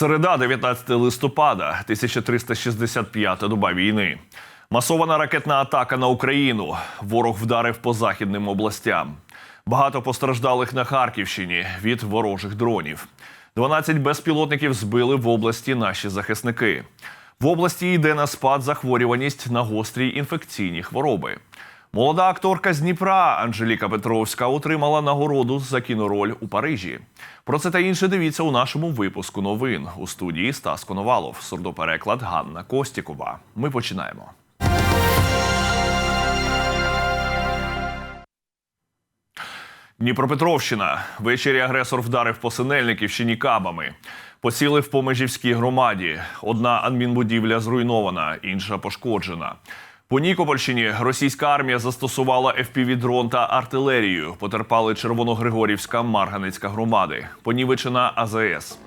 Середа, 19 листопада, 1365 доба війни. Масована ракетна атака на Україну. Ворог вдарив по західним областям. Багато постраждалих на Харківщині від ворожих дронів. 12 безпілотників збили в області наші захисники. В області йде на спад захворюваність на гострі інфекційні хвороби. Молода акторка з Дніпра Анжеліка Петровська отримала нагороду за кінороль у Парижі. Про це та інше дивіться у нашому випуску новин у студії Стас Коновалов, сурдопереклад Ганна Костікова. Ми починаємо. Дніпропетровщина. Ввечері агресор вдарив по Синельниківщині кабами. Поцілив по межівській громаді. Одна адмінбудівля зруйнована, інша пошкоджена. По Нікопольщині російська армія застосувала FPV-дрон та артилерію. Потерпали Червоногригорівська Марганецька громади. Понівечена АЗС.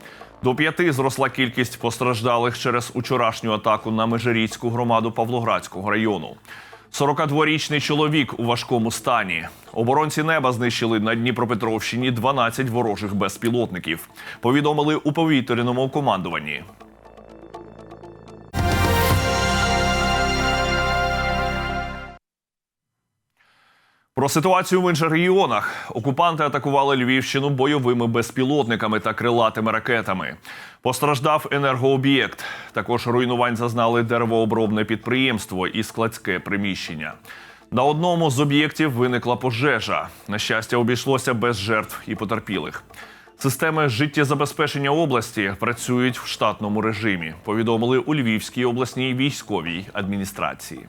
До п'яти зросла кількість постраждалих через учорашню атаку на Межиріцьку громаду Павлоградського району. 42-річний чоловік у важкому стані. Оборонці неба знищили на Дніпропетровщині 12 ворожих безпілотників. Повідомили у повітряному командуванні. Про ситуацію в інших регіонах окупанти атакували Львівщину бойовими безпілотниками та крилатими ракетами. Постраждав енергооб'єкт. Також руйнувань зазнали деревообробне підприємство і складське приміщення. На одному з об'єктів виникла пожежа. На щастя, обійшлося без жертв і потерпілих. Системи життєзабезпечення області працюють в штатному режимі. Повідомили у Львівській обласній військовій адміністрації.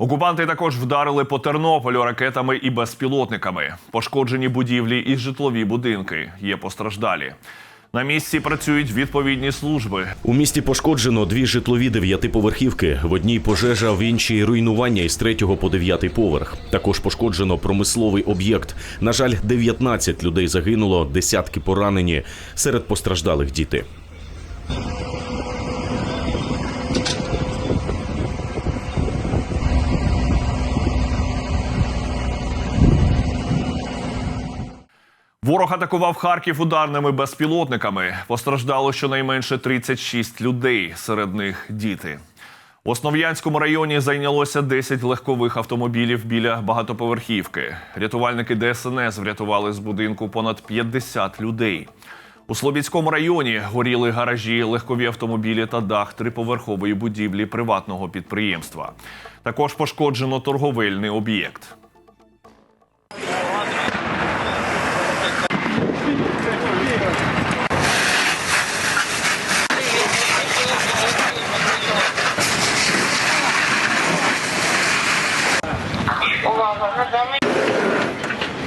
Окупанти також вдарили по Тернополю ракетами і безпілотниками. Пошкоджені будівлі і житлові будинки. Є постраждалі. На місці працюють відповідні служби. У місті пошкоджено дві житлові дев'ятиповерхівки. В одній пожежа, в іншій руйнування із третього по дев'ятий поверх. Також пошкоджено промисловий об'єкт. На жаль, 19 людей загинуло, десятки поранені. Серед постраждалих діти. Ворог атакував Харків ударними безпілотниками. Постраждало щонайменше 36 людей, серед них діти. В Основ'янському районі зайнялося 10 легкових автомобілів біля багатоповерхівки. Рятувальники ДСНС врятували з будинку понад 50 людей. У Слобідському районі горіли гаражі, легкові автомобілі та дах триповерхової будівлі приватного підприємства. Також пошкоджено торговельний об'єкт.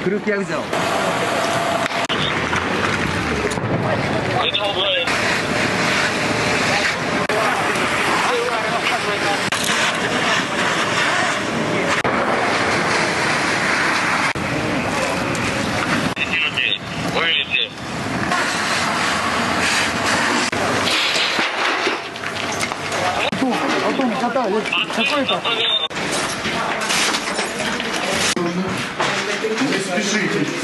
그렇게 하죠. 어떤 어떤 갔다 여 가까이 있다. Подъезда.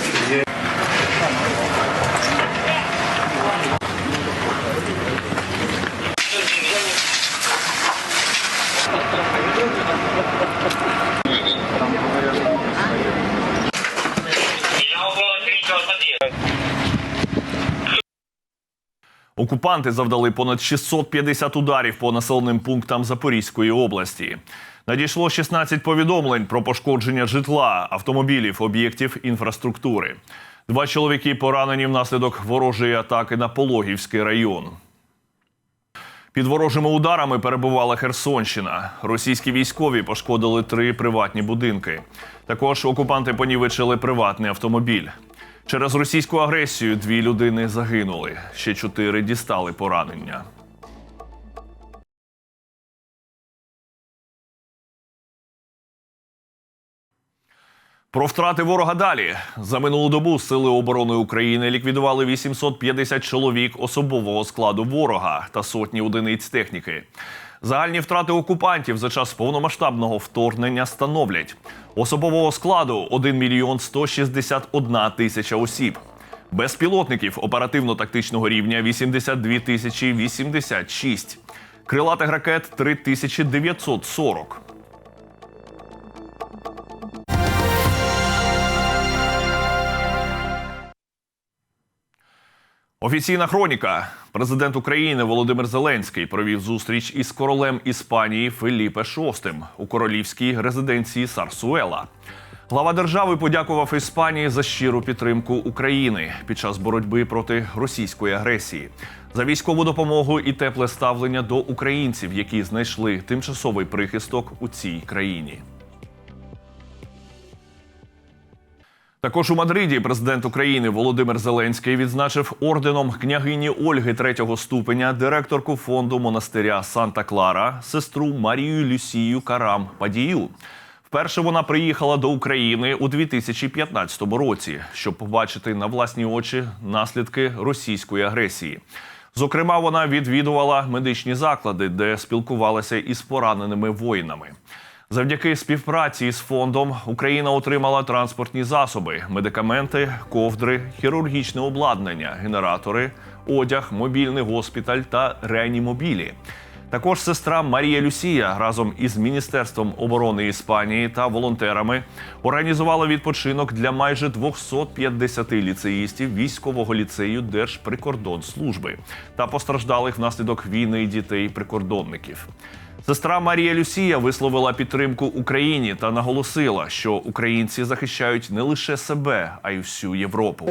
Окупанти завдали понад 650 ударів по населеним пунктам Запорізької області. Надійшло 16 повідомлень про пошкодження житла, автомобілів, об'єктів інфраструктури. Два чоловіки поранені внаслідок ворожої атаки на Пологівський район. Під ворожими ударами перебувала Херсонщина. Російські військові пошкодили три приватні будинки. Також окупанти понівечили приватний автомобіль. Через російську агресію дві людини загинули. Ще чотири дістали поранення. Про втрати ворога далі за минулу добу сили оборони України ліквідували 850 чоловік особового складу ворога та сотні одиниць техніки. Загальні втрати окупантів за час повномасштабного вторгнення становлять особового складу 1 мільйон 161 тисяча осіб. Безпілотників оперативно-тактичного рівня 82 тисячі 86. Крилатих ракет 3940. Офіційна хроніка. Президент України Володимир Зеленський провів зустріч із королем Іспанії Феліпе VI у королівській резиденції Сарсуела. Глава держави подякував Іспанії за щиру підтримку України під час боротьби проти російської агресії, за військову допомогу і тепле ставлення до українців, які знайшли тимчасовий прихисток у цій країні. Також у Мадриді президент України Володимир Зеленський відзначив орденом княгині Ольги третього ступеня директорку фонду монастиря Санта Клара, сестру Марію Люсію Карам Падію. Вперше вона приїхала до України у 2015 році, щоб побачити на власні очі наслідки російської агресії. Зокрема, вона відвідувала медичні заклади, де спілкувалася із пораненими воїнами. Завдяки співпраці з фондом Україна отримала транспортні засоби, медикаменти, ковдри, хірургічне обладнання, генератори, одяг, мобільний госпіталь та реанімобілі. Також сестра Марія Люсія разом із Міністерством оборони Іспанії та волонтерами організувала відпочинок для майже 250 ліцеїстів військового ліцею Держприкордонслужби та постраждалих внаслідок війни дітей прикордонників. Сестра Марія Люсія висловила підтримку Україні та наголосила, що українці захищають не лише себе, а й всю Європу.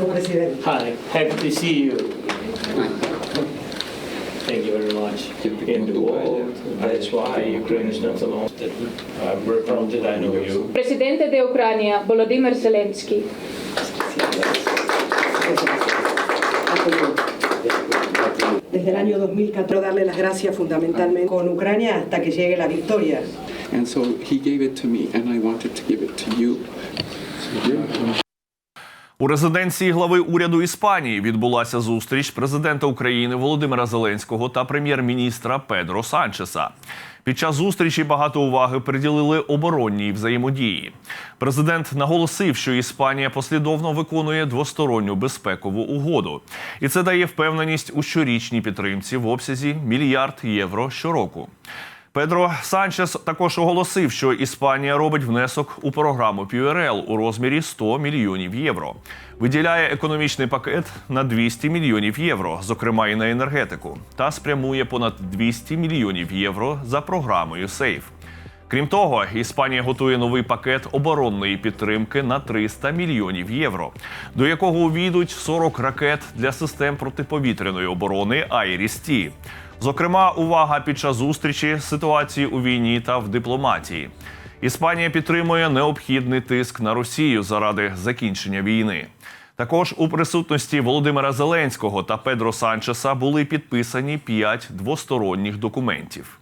Thank you very much. In the world, that's why Ukraine is not alone. Uh, we're from that I know you. Presidente de Ucrania, Volodymyr Zelensky. Desde el año 2014 darle las gracias fundamentalmente con Ucrania hasta que llegue la victoria. And so he gave it to me, and I wanted to give it to you. У резиденції глави уряду Іспанії відбулася зустріч президента України Володимира Зеленського та прем'єр-міністра Педро Санчеса. Під час зустрічі багато уваги приділили оборонній взаємодії. Президент наголосив, що Іспанія послідовно виконує двосторонню безпекову угоду, і це дає впевненість у щорічній підтримці в обсязі мільярд євро щороку. Педро Санчес також оголосив, що Іспанія робить внесок у програму PURL у розмірі 100 мільйонів євро. Виділяє економічний пакет на 200 мільйонів євро, зокрема і на енергетику, та спрямує понад 200 мільйонів євро за програмою СЕЙФ. Крім того, Іспанія готує новий пакет оборонної підтримки на 300 мільйонів євро, до якого увійдуть 40 ракет для систем протиповітряної оборони «Айріс-Ті». Зокрема, увага під час зустрічі ситуації у війні та в дипломатії. Іспанія підтримує необхідний тиск на Росію заради закінчення війни. Також у присутності Володимира Зеленського та Педро Санчеса були підписані п'ять двосторонніх документів.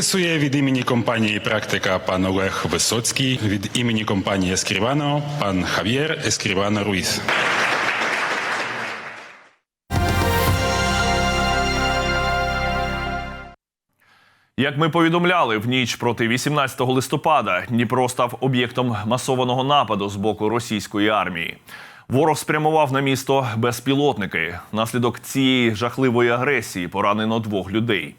Підписує від імені компанії Практика пан Олег Висоцький, від імені компанії Ескрівано пан Хав'єр Ескрівано Руїс. Як ми повідомляли, в ніч проти 18 листопада Дніпро став об'єктом масованого нападу з боку російської армії. Ворог спрямував на місто безпілотники. Внаслідок цієї жахливої агресії поранено двох людей.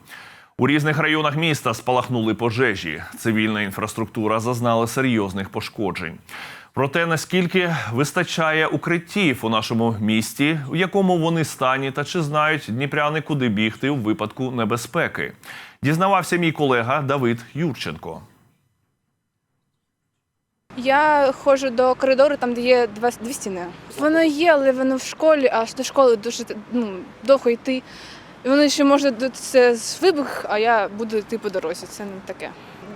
У різних районах міста спалахнули пожежі. Цивільна інфраструктура зазнала серйозних пошкоджень. Про те, наскільки вистачає укриттів у нашому місті, в якому вони стані, та чи знають дніпряни, куди бігти у випадку небезпеки, дізнавався мій колега Давид Юрченко. Я ходжу до коридору, там де є дві стіни. Воно є, але воно в школі, аж до школи дуже ну, довго йти. І воно ще може це з вибух, а я буду йти по дорозі. Це не таке.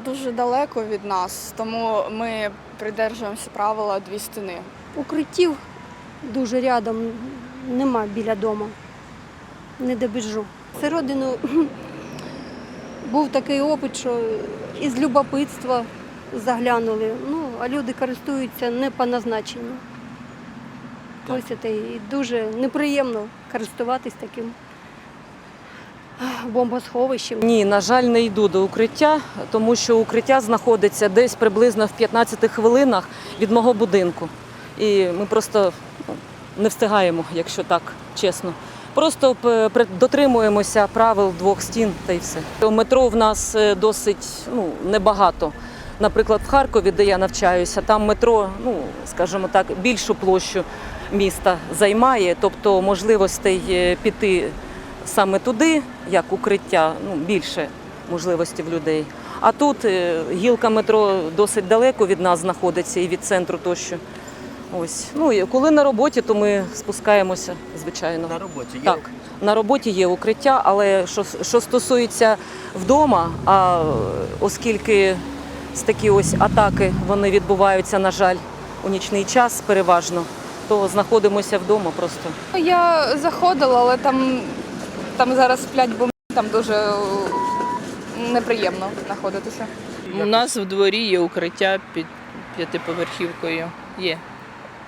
Дуже далеко від нас, тому ми придержуємося правила дві стіни. Укриттів дуже рядом нема біля дому. Не добіжу. Всередину був такий опит, що із любопитства заглянули. Ну, а люди користуються не по назначенню. Ось це і дуже неприємно користуватись таким бомбосховищем. Ні, на жаль, не йду до укриття, тому що укриття знаходиться десь приблизно в 15 хвилинах від мого будинку. І ми просто ну, не встигаємо, якщо так чесно. Просто дотримуємося правил двох стін та й все. Метро в нас е, досить ну, небагато. Наприклад, в Харкові, де я навчаюся, там метро, ну скажімо так, більшу площу міста займає, тобто можливостей е, піти саме туди, як укриття, ну більше можливостей в людей. А тут е, гілка метро досить далеко від нас знаходиться і від центру тощо. Ось. Ну і коли на роботі, то ми спускаємося, звичайно. На роботі є? Так, на роботі є укриття, але що, що стосується вдома, а оскільки з такі ось атаки вони відбуваються, на жаль, у нічний час переважно, то знаходимося вдома просто. Я заходила, але там, там зараз сплять бомби, там дуже е, неприємно знаходитися. У нас в дворі є укриття під п'ятиповерхівкою. Є.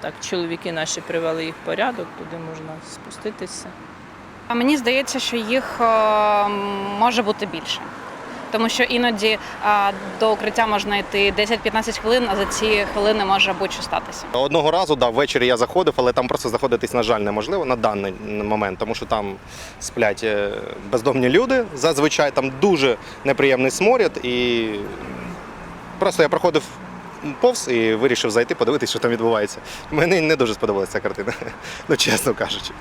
Так, чоловіки наші привели їх в порядок, туди можна спуститися. А мені здається, що їх е, може бути більше. Тому що іноді а, до укриття можна йти 10-15 хвилин, а за ці хвилини може будь-що статися. Одного разу, да, ввечері я заходив, але там просто заходитись, на жаль, неможливо на даний момент, тому що там сплять е, бездомні люди. Зазвичай там дуже неприємний сморід. І просто я проходив повз і вирішив зайти, подивитися, що там відбувається. Мені не дуже сподобалася ця картина, ну чесно кажучи.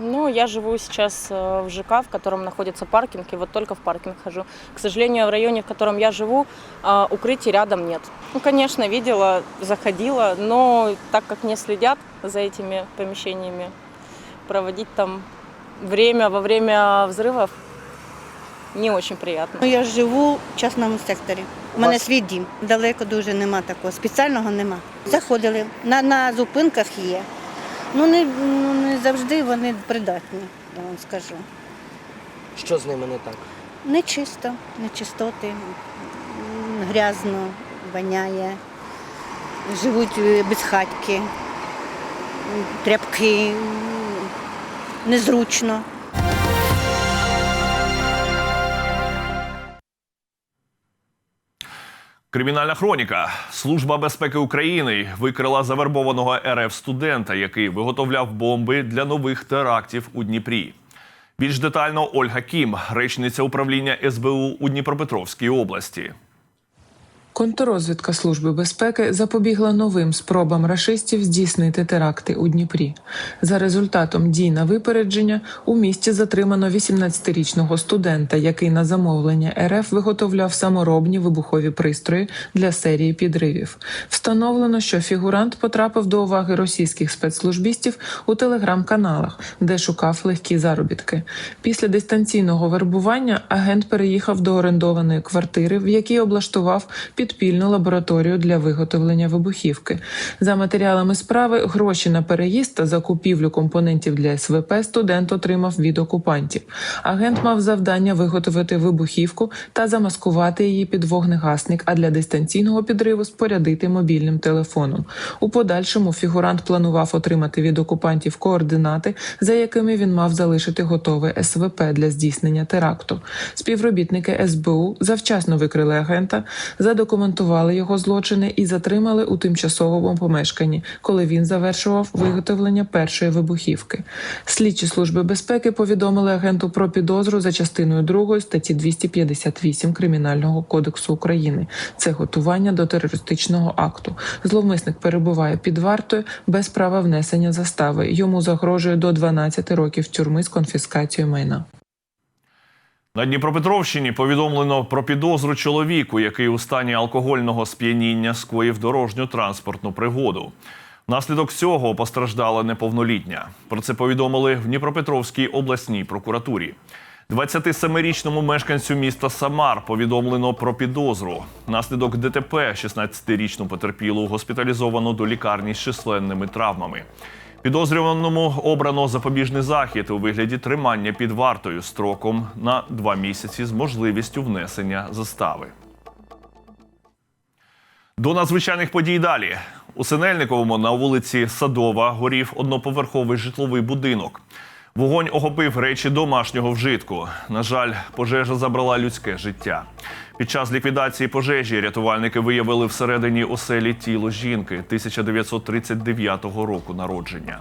Ну, я живу сейчас э, в ЖК, в котором находится паркинг, и вот только в паркинг хожу. К сожалению, в районе, в котором я живу, а, укрытий рядом нет. Ну, конечно, видела, заходила, но так как не следят за этими помещениями, проводить там время во время взрывов не очень приятно. Ну, Я живу в частному секторі. У мене свій дім. Далеко дуже нема такого. Спеціального нема. Заходили. На, на зупинках є. Ну не, ну не завжди вони придатні, я вам скажу. Що з ними не так? Не чисто, нечистоти, грязно, воняє, живуть е, без хатки, тряпки, незручно. Кримінальна хроніка. Служба безпеки України викрила завербованого РФ студента, який виготовляв бомби для нових терактів у Дніпрі. Більш детально Ольга Кім, речниця управління СБУ у Дніпропетровській області. Контррозвідка Служби безпеки запобігла новим спробам рашистів здійснити теракти у Дніпрі. За результатом дій на випередження у місті затримано 18-річного студента, який на замовлення РФ виготовляв саморобні вибухові пристрої для серії підривів. Встановлено, що фігурант потрапив до уваги російських спецслужбістів у телеграм-каналах, де шукав легкі заробітки. Після дистанційного вербування агент переїхав до орендованої квартири, в якій облаштував підпільну лабораторію для виготовлення вибухівки. За матеріалами справи гроші на переїзд та закупівлю компонентів для СВП студент отримав від окупантів. Агент мав завдання виготовити вибухівку та замаскувати її під вогнегасник, а для дистанційного підриву спорядити мобільним телефоном. У подальшому фігурант планував отримати від окупантів координати, за якими він мав залишити готове СВП для здійснення теракту. Співробітники СБУ завчасно викрили агента. За задокументували його злочини і затримали у тимчасовому помешканні, коли він завершував виготовлення першої вибухівки. Слідчі служби безпеки повідомили агенту про підозру за частиною 2 статті 258 кримінального кодексу України. Це готування до терористичного акту. Зловмисник перебуває під вартою без права внесення застави. Йому загрожує до 12 років тюрми з конфіскацією майна. На Дніпропетровщині повідомлено про підозру чоловіку, який у стані алкогольного сп'яніння скоїв дорожню транспортну пригоду. Внаслідок цього постраждала неповнолітня. Про це повідомили в Дніпропетровській обласній прокуратурі. 27-річному мешканцю міста Самар повідомлено про підозру. Внаслідок ДТП 16-річну потерпілу госпіталізовано до лікарні з численними травмами. Підозрюваному обрано запобіжний захід у вигляді тримання під вартою строком на два місяці з можливістю внесення застави. До надзвичайних подій далі. У Синельниковому на вулиці Садова горів одноповерховий житловий будинок. Вогонь охопив речі домашнього вжитку. На жаль, пожежа забрала людське життя. Під час ліквідації пожежі рятувальники виявили всередині оселі тіло жінки 1939 року народження.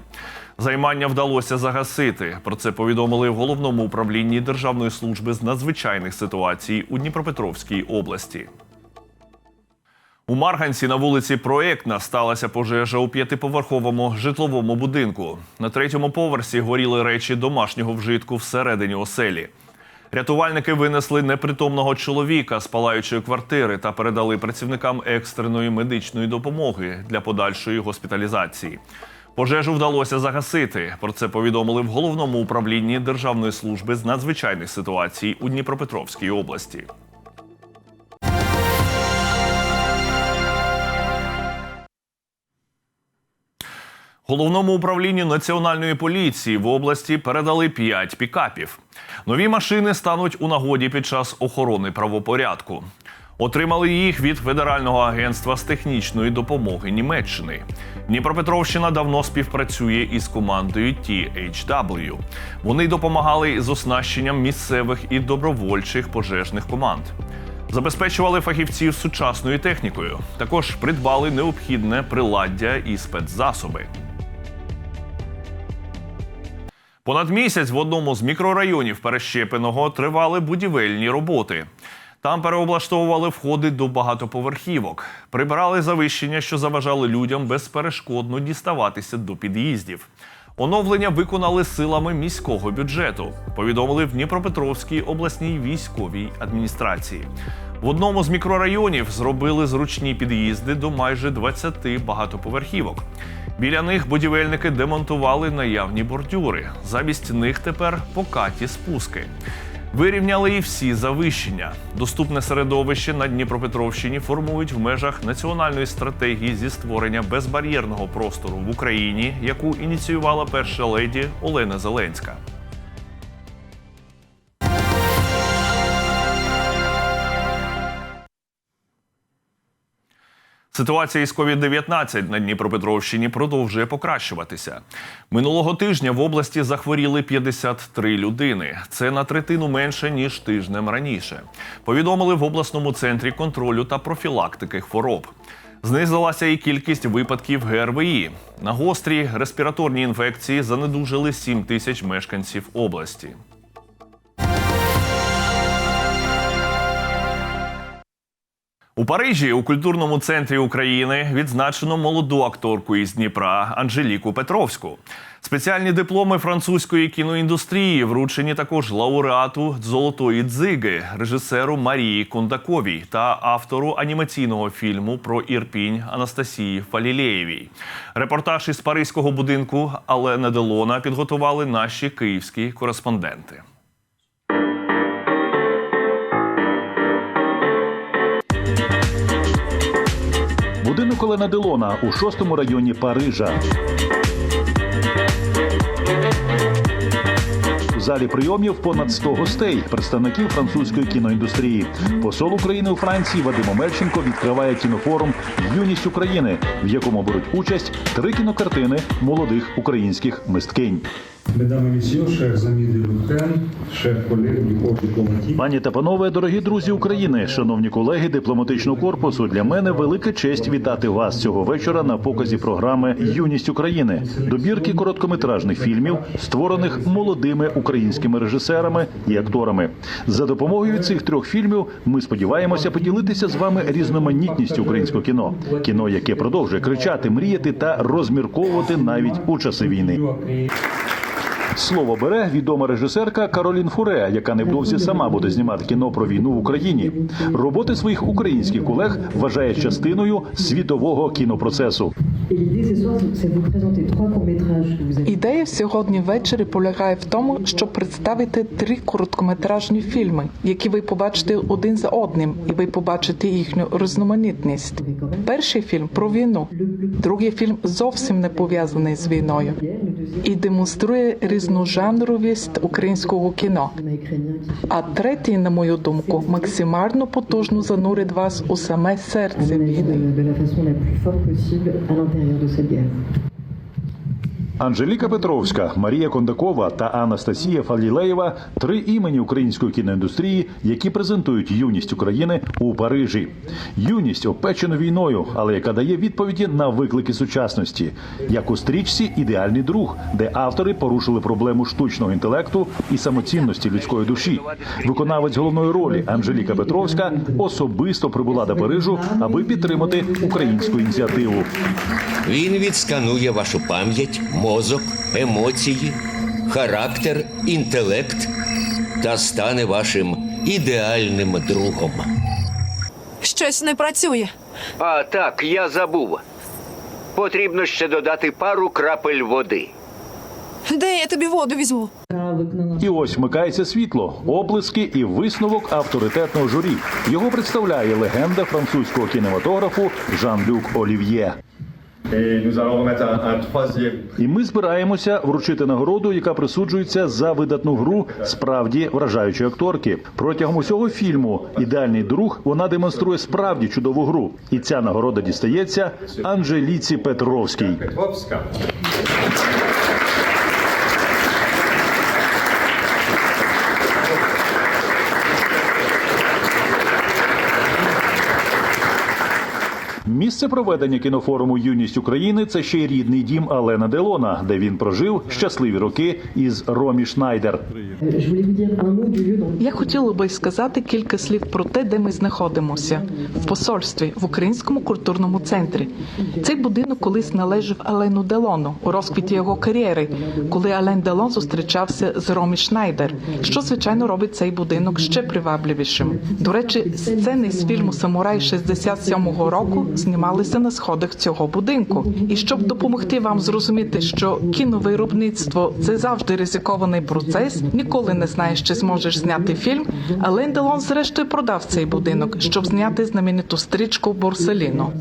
Займання вдалося загасити. Про це повідомили в головному управлінні Державної служби з надзвичайних ситуацій у Дніпропетровській області. У Марганці на вулиці Проектна сталася пожежа у п'ятиповерховому житловому будинку. На третьому поверсі горіли речі домашнього вжитку всередині оселі. Рятувальники винесли непритомного чоловіка з палаючої квартири та передали працівникам екстреної медичної допомоги для подальшої госпіталізації. Пожежу вдалося загасити. Про це повідомили в головному управлінні Державної служби з надзвичайних ситуацій у Дніпропетровській області. Головному управлінню національної поліції в області передали 5 пікапів. Нові машини стануть у нагоді під час охорони правопорядку. Отримали їх від Федерального агентства з технічної допомоги Німеччини. Дніпропетровщина давно співпрацює із командою THW. Вони допомагали з оснащенням місцевих і добровольчих пожежних команд. Забезпечували фахівців сучасною технікою. Також придбали необхідне приладдя і спецзасоби. Понад місяць в одному з мікрорайонів Перещепиного тривали будівельні роботи. Там переоблаштовували входи до багатоповерхівок, прибирали завищення, що заважали людям безперешкодно діставатися до під'їздів. Оновлення виконали силами міського бюджету, повідомили в Дніпропетровській обласній військовій адміністрації. В одному з мікрорайонів зробили зручні під'їзди до майже 20 багатоповерхівок. Біля них будівельники демонтували наявні бордюри. Замість них тепер покаті спуски. Вирівняли і всі завищення. Доступне середовище на Дніпропетровщині формують в межах національної стратегії зі створення безбар'єрного простору в Україні, яку ініціювала перша леді Олена Зеленська. Ситуація із COVID-19 на Дніпропетровщині продовжує покращуватися. Минулого тижня в області захворіли 53 людини. Це на третину менше ніж тижнем раніше. Повідомили в обласному центрі контролю та профілактики хвороб. Знизилася і кількість випадків ГРВІ. На гострі респіраторні інфекції занедужили 7 тисяч мешканців області. У Парижі у культурному центрі України відзначено молоду акторку із Дніпра Анжеліку Петровську. Спеціальні дипломи французької кіноіндустрії вручені також лауреату Золотої дзиги, режисеру Марії Кондаковій та автору анімаційного фільму про Ірпінь Анастасії Фалілеєвій. Репортаж із паризького будинку Алена Делона підготували наші київські кореспонденти. Будинок Олена Делона у шостому районі Парижа. У залі прийомів понад 100 гостей, представників французької кіноіндустрії. Посол України у Франції Вадим Омельченко відкриває кінофорум Юність України, в якому беруть участь три кінокартини молодих українських мисткинь. L'Ukraine, chers collègues du corps diplomatique, Пані та панове, дорогі друзі України, шановні колеги дипломатичного корпусу. Для мене велика честь вітати вас цього вечора на показі програми Юність України, добірки короткометражних фільмів, створених молодими українськими режисерами і акторами. За допомогою цих трьох фільмів ми сподіваємося поділитися з вами різноманітністю українського кіно, кіно, яке продовжує кричати, мріяти та розмірковувати навіть у часи війни. Слово бере відома режисерка Каролін Фуре, яка невдовзі сама буде знімати кіно про війну в Україні. Роботи своїх українських колег вважає частиною світового кінопроцесу. Ідея сьогодні ввечері полягає в тому, щоб представити три короткометражні фільми, які ви побачите один за одним, і ви побачите їхню різноманітність. Перший фільм про війну, другий фільм зовсім не пов'язаний з війною і демонструє різножанровість українського кіно. А третій, на мою думку, максимально потужно занурить вас у саме серце війни. Анжеліка Петровська, Марія Кондакова та Анастасія Фалілеєва три імені української кіноіндустрії, які презентують юність України у Парижі. Юність опечена війною, але яка дає відповіді на виклики сучасності, як у стрічці Ідеальний друг, де автори порушили проблему штучного інтелекту і самоцінності людської душі. Виконавець головної ролі Анжеліка Петровська особисто прибула до Парижу, аби підтримати українську ініціативу. Він відсканує вашу пам'ять, мозок, емоції, характер, інтелект та стане вашим ідеальним другом. Щось не працює. А так, я забув. Потрібно ще додати пару крапель води. Де я тобі воду візьму? І ось вмикається світло, оплески і висновок авторитетного журі. Його представляє легенда французького кінематографу Жан-Люк Олів'є. І ми збираємося вручити нагороду, яка присуджується за видатну гру справді вражаючої акторки. Протягом усього фільму Ідеальний друг вона демонструє справді чудову гру. І ця нагорода дістається Анжеліці Петровській. Місце проведення кінофоруму Юність України це ще й рідний дім Алена Делона, де він прожив щасливі роки із Ромі Шнайдер. Я хотіла би сказати кілька слів про те, де ми знаходимося в посольстві в українському культурному центрі. Цей будинок колись належав Алену Делону у розквіті його кар'єри, коли Ален Делон зустрічався з Ромі Шнайдер, що звичайно робить цей будинок ще привабливішим. До речі, сцени з фільму Самурай 67-го року знімалися на сходах цього будинку. І щоб допомогти вам зрозуміти, що кіновиробництво це завжди ризикований процес, ніколи не знаєш, чи зможеш зняти фільм. Ален Делон зрештою продав цей будинок, щоб зняти знамениту стрічку Борселіно.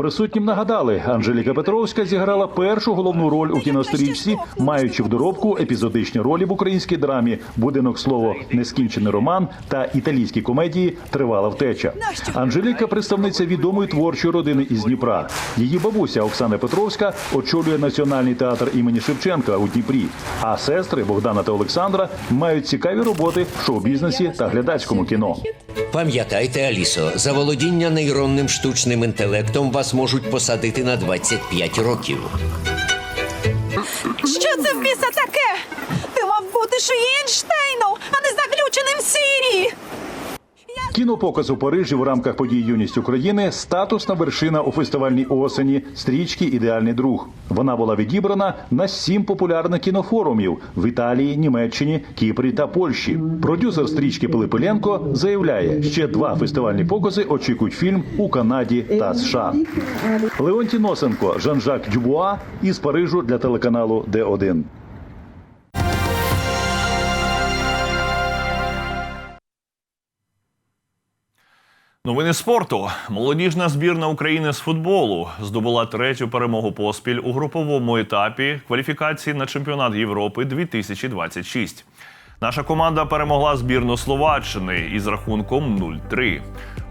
Присутнім нагадали, Анжеліка Петровська зіграла першу головну роль у кінострічці, маючи в доробку епізодичні ролі в українській драмі Будинок слово нескінчений роман та італійській комедії Тривала втеча. Анжеліка представниця відомої творчої родини із Дніпра. Її бабуся Оксана Петровська очолює національний театр імені Шевченка у Дніпрі. А сестри Богдана та Олександра мають цікаві роботи в шоу-бізнесі та глядацькому кіно. Пам'ятайте, Алісо, за володіння нейронним штучним інтелектом вас можуть посадити на 25 років. Що це в біса таке? Ти мав бути Ейнштейном, а не заключеним в Сирії. Кінопоказ у Парижі в рамках подій Юність України статусна вершина у фестивальній осені стрічки Ідеальний друг. Вона була відібрана на сім популярних кінофорумів в Італії, Німеччині, Кіпрі та Польщі. Продюсер стрічки Пилипиленко заявляє, ще два фестивальні покази очікують фільм у Канаді та США. Леонтій Носенко, Жан-Жак Дюбуа із Парижу для телеканалу Д1. Новини спорту. Молодіжна збірна України з футболу здобула третю перемогу поспіль у груповому етапі кваліфікації на чемпіонат Європи 2026. Наша команда перемогла збірну Словаччини із рахунком 0-3.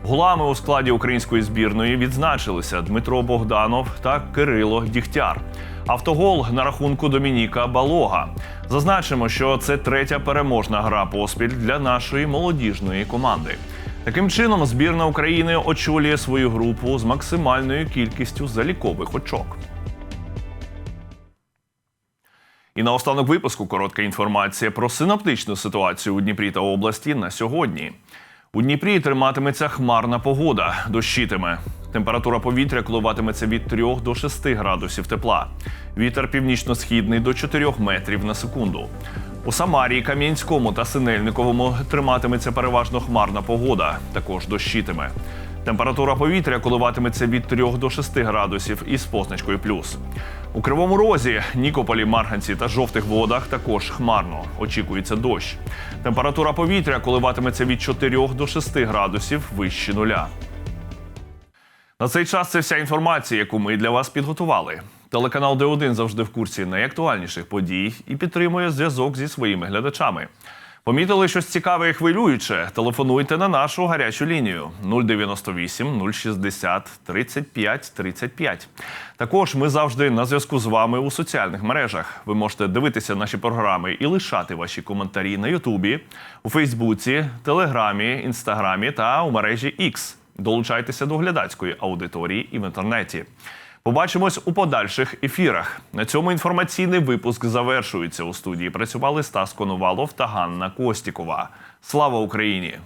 Голами у складі української збірної відзначилися Дмитро Богданов та Кирило Дігтяр. Автогол на рахунку Домініка Балога. Зазначимо, що це третя переможна гра поспіль для нашої молодіжної команди. Таким чином, збірна України очолює свою групу з максимальною кількістю залікових очок. І на останок випуску коротка інформація про синоптичну ситуацію у Дніпрі та області на сьогодні. У Дніпрі триматиметься хмарна погода, дощитиме. Температура повітря коливатиметься від 3 до 6 градусів тепла. Вітер північно-східний до 4 метрів на секунду. У Самарії, Кам'янському та Синельниковому триматиметься переважно хмарна погода, також дощитиме. Температура повітря коливатиметься від 3 до 6 градусів із позначкою плюс. У Кривому Розі, Нікополі, Марганці та жовтих водах також хмарно. Очікується дощ. Температура повітря коливатиметься від 4 до 6 градусів вище нуля. На цей час це вся інформація, яку ми для вас підготували. Телеканал Д1 завжди в курсі найактуальніших подій і підтримує зв'язок зі своїми глядачами. Помітили щось цікаве і хвилююче? Телефонуйте на нашу гарячу лінію 098 060 35 35. Також ми завжди на зв'язку з вами у соціальних мережах. Ви можете дивитися наші програми і лишати ваші коментарі на Ютубі, у Фейсбуці, Телеграмі, Інстаграмі та у мережі X. Долучайтеся до глядацької аудиторії і в інтернеті. Побачимось у подальших ефірах. На цьому інформаційний випуск завершується. У студії працювали Стас Коновалов та Ганна Костікова. Слава Україні!